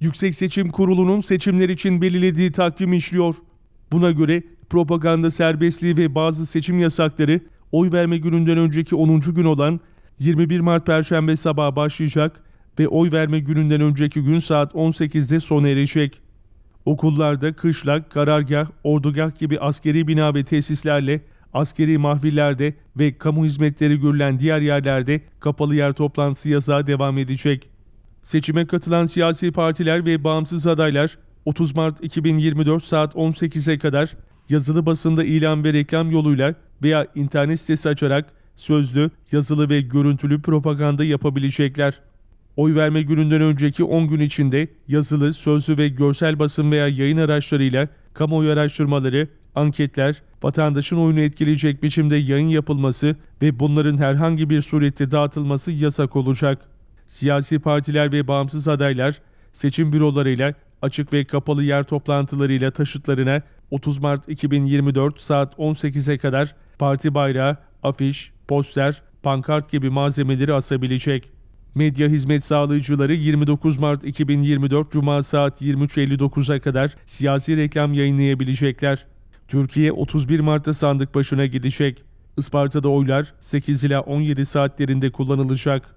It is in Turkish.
Yüksek Seçim Kurulu'nun seçimler için belirlediği takvim işliyor. Buna göre propaganda serbestliği ve bazı seçim yasakları oy verme gününden önceki 10. gün olan 21 Mart Perşembe sabahı başlayacak ve oy verme gününden önceki gün saat 18'de sona erecek. Okullarda kışlak, karargah, ordugah gibi askeri bina ve tesislerle, askeri mahvillerde ve kamu hizmetleri görülen diğer yerlerde kapalı yer toplantısı yasağı devam edecek. Seçime katılan siyasi partiler ve bağımsız adaylar 30 Mart 2024 saat 18'e kadar yazılı basında ilan ve reklam yoluyla veya internet sitesi açarak sözlü, yazılı ve görüntülü propaganda yapabilecekler. Oy verme gününden önceki 10 gün içinde yazılı, sözlü ve görsel basın veya yayın araçlarıyla kamuoyu araştırmaları, anketler, vatandaşın oyunu etkileyecek biçimde yayın yapılması ve bunların herhangi bir surette dağıtılması yasak olacak. Siyasi partiler ve bağımsız adaylar seçim bürolarıyla açık ve kapalı yer toplantılarıyla taşıtlarına 30 Mart 2024 saat 18'e kadar parti bayrağı, afiş, poster, pankart gibi malzemeleri asabilecek. Medya hizmet sağlayıcıları 29 Mart 2024 Cuma saat 23.59'a kadar siyasi reklam yayınlayabilecekler. Türkiye 31 Mart'ta sandık başına gidecek. Isparta'da oylar 8 ila 17 saatlerinde kullanılacak.